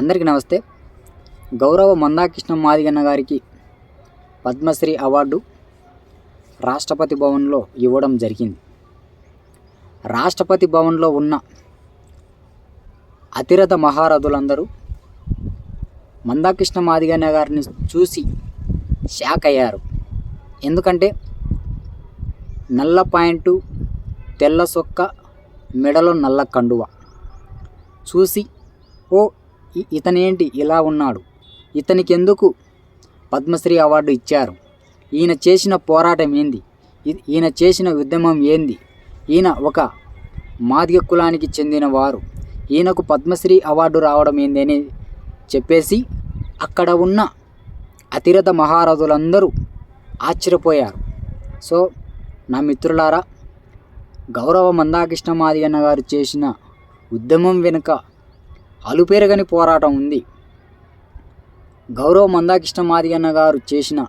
అందరికీ నమస్తే. గౌరవ మందాకృష్ణ మాదిగన్న గారికి పద్మశ్రీ అవార్డు రాష్ట్రపతి భవన్లో ఇవ్వడం జరిగింది. రాష్ట్రపతి భవన్లో ఉన్న అతిరథ మహారథులందరూ మందాకృష్ణ మాదిగన్న గారిని చూసి షాక్ అయ్యారు. ఎందుకంటే నల్ల పాయింటు తెల్ల సొక్క మెడలో నల్ల కండువ చూసి ఓ ఇతనేంటి? ఇలా ఉన్నాడు. ఇతనికి ఎందుకు పద్మశ్రీ అవార్డు ఇచ్చారు? ఈయన చేసిన పోరాటం ఏంది? ఈయన చేసిన ఉద్యమం ఏంది? ఈయన ఒక మాదిగ కులానికి చెందినవారు. ఈయనకు పద్మశ్రీ అవార్డు రావడం ఏంది అని చెప్పేసి అక్కడ ఉన్న అతిరథ మహారథులందరూ ఆశ్చర్యపోయారు. సో నా మిత్రులారా గౌరవ మందాకృష్ణ మాదిగన్న గారు చేసిన ఉద్యమం వెనుక అలుపెరగని పోరాటం ఉంది. గౌరవ మందాకృష్ణ మాదిగన్న గారు చేసిన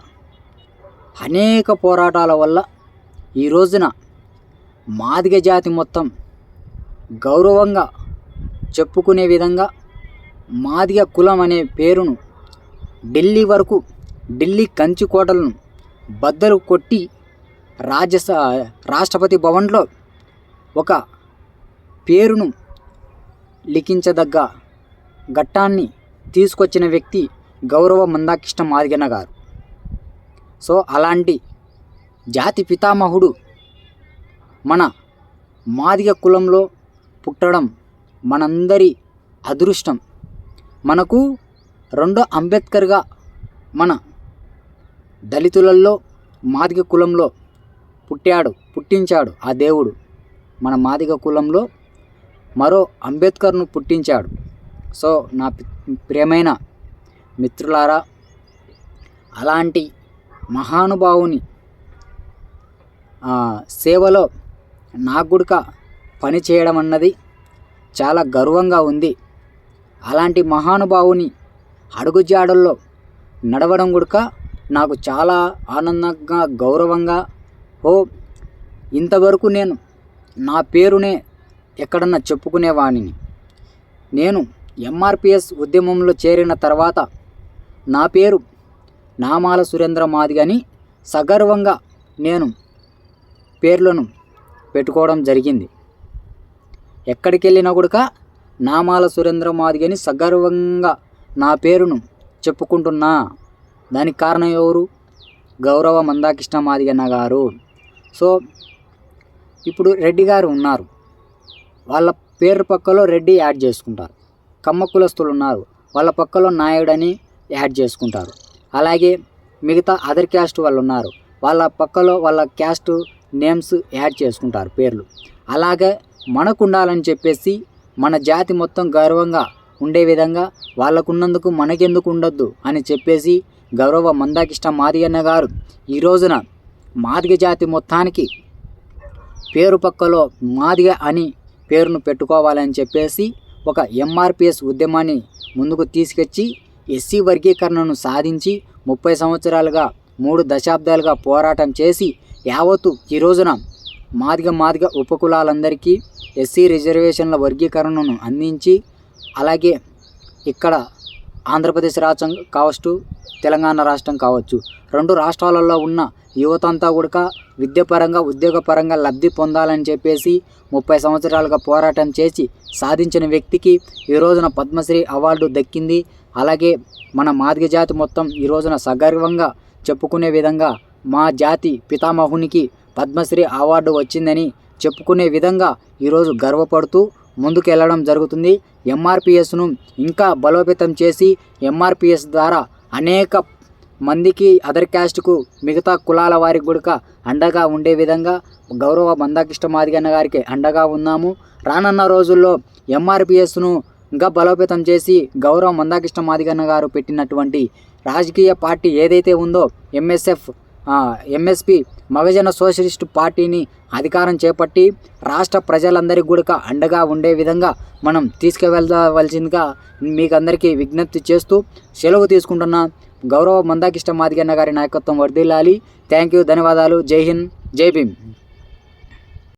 అనేక పోరాటాల వల్ల ఈ రోజున మాదిగ జాతి మొత్తం గౌరవంగా చెప్పుకునే విధంగా మాదిగ కులం అనే పేరును ఢిల్లీ వరకు ఢిల్లీ కంచుకోటలను బద్దలు కొట్టి రాజ్యస రాష్ట్రపతి భవన్లో ఒక పేరును లిఖించదగ్గ ఘట్టాన్ని తీసుకొచ్చిన వ్యక్తి గౌరవ మందాకృష్ణ మాదిగన్న గారు. సో అలాంటి జాతి పితామహుడు మన మాదిగ కులంలో పుట్టడం మనందరి అదృష్టం. మనకు రెండో అంబేద్కర్గా మన దళితులలో మాదిగ కులంలో పుట్టాడు పుట్టించాడు ఆ దేవుడు. మన మాదిగ కులంలో మరో అంబేద్కర్ను పుట్టించాడు. సో నా ప్రియమైన మిత్రులారా అలాంటి మహానుభావుని సేవలో నాకు పని చేయడం అన్నది చాలా గర్వంగా ఉంది. అలాంటి మహానుభావుని అడుగుజాడల్లో నడవడం గుడక నాకు చాలా ఆనందంగా గౌరవంగా ఓ ఇంతవరకు నేను నా పేరునే ఎక్కడన్నా చెప్పుకునేవాణిని. నేను ఎంఆర్పిఎస్ ఉద్యమంలో చేరిన తర్వాత నా పేరు నామాల సురేంద్ర మాదిగని సగర్వంగా నేను పేర్లను పెట్టుకోవడం జరిగింది. ఎక్కడికి వెళ్ళినా కూడా నామాల సురేంద్ర మాదిగని సగర్వంగా నా పేరును చెప్పుకుంటున్నా. దానికి కారణం ఎవరు? గౌరవ మందాకృష్ణ మాదిగన్న గారు. సో ఇప్పుడు రెడ్డి గారు ఉన్నారు. వాళ్ళ పేరు పక్కలో రెడ్డి యాడ్ చేసుకుంటారు. కమ్మ కులస్తులు ఉన్నారు వాళ్ళ పక్కలో నాయుడు అని యాడ్ చేసుకుంటారు. అలాగే మిగతా అదర్ క్యాస్ట్ వాళ్ళు ఉన్నారు వాళ్ళ పక్కలో వాళ్ళ క్యాస్ట్ నేమ్స్ యాడ్ చేసుకుంటారు పేర్లు. అలాగే మనకు ఉండాలని చెప్పేసి మన జాతి మొత్తం గౌరవంగా ఉండే విధంగా వాళ్ళకున్నందుకు మనకెందుకు ఉండొద్దు అని చెప్పేసి గౌరవ మందాకిష్ట మాదిగన్న గారు ఈ రోజున మాదిగ జాతి మొత్తానికి పేరు పక్కలో మాదిగ అని పేరును పెట్టుకోవాలని చెప్పేసి ఒక ఎంఆర్పిఎస్ ఉద్యమాన్ని ముందుకు తీసుకొచ్చి ఎస్సీ వర్గీకరణను సాధించి ముప్పై సంవత్సరాలుగా మూడు దశాబ్దాలుగా పోరాటం చేసి యావత్తు ఈ రోజున మాదిగ మాదిగ ఉపకులాలందరికీ ఎస్సీ రిజర్వేషన్ల వర్గీకరణను అందించి అలాగే ఇక్కడ ఆంధ్రప్రదేశ్ రాష్ట్రం కావచ్చు తెలంగాణ రాష్ట్రం కావచ్చు. రెండు రాష్ట్రాలలో ఉన్న యువత అంతా కూడా విద్యపరంగా ఉద్యోగపరంగా లబ్ధి పొందాలని చెప్పేసి ముప్పై సంవత్సరాలుగా పోరాటం చేసి సాధించిన వ్యక్తికి ఈ రోజున పద్మశ్రీ అవార్డు దక్కింది. అలాగే మన మాదిగ జాతి మొత్తం ఈ రోజున సగర్వంగా చెప్పుకునే విధంగా మా జాతి పితామహునికి పద్మశ్రీ అవార్డు వచ్చిందని చెప్పుకునే విధంగా ఈరోజు గర్వపడుతూ ముందుకెళ్ళడం జరుగుతుంది. ఎంఆర్పిఎస్ను ఇంకా బలోపేతం చేసి ఎంఆర్పిఎస్ ద్వారా అనేక మందికి అదర్ క్యాస్ట్కు మిగతా కులాల వారికి కూడా అండగా ఉండే విధంగా గౌరవ మందాకృష్ణ మాదిగన్న గారికి అండగా ఉన్నాము. రానున్న రోజుల్లో ఎంఆర్పిఎస్ను ఇంకా బలోపేతం చేసి గౌరవ మందాకృష్ణ మాదిగన్న గారు పెట్టినటువంటి రాజకీయ పార్టీ ఏదైతే ఉందో ఎంఎస్ఎఫ్ ఎంఎస్పి మగజన సోషలిస్టు పార్టీని అధికారం చేపట్టి రాష్ట్ర ప్రజలందరికీ కూడా అండగా ఉండే విధంగా మనం తీసుకువెళ్ళవలసిందిగా మీకు అందరికీ విజ్ఞప్తి చేస్తూ సెలవు తీసుకుంటున్న గౌరవ మందాకిష్ట మాదిగన్న గారి నాయకత్వం వర్ధిల్లాలి. థ్యాంక్ యూ ధన్యవాదాలు. జై హింద్ జై భీమ్.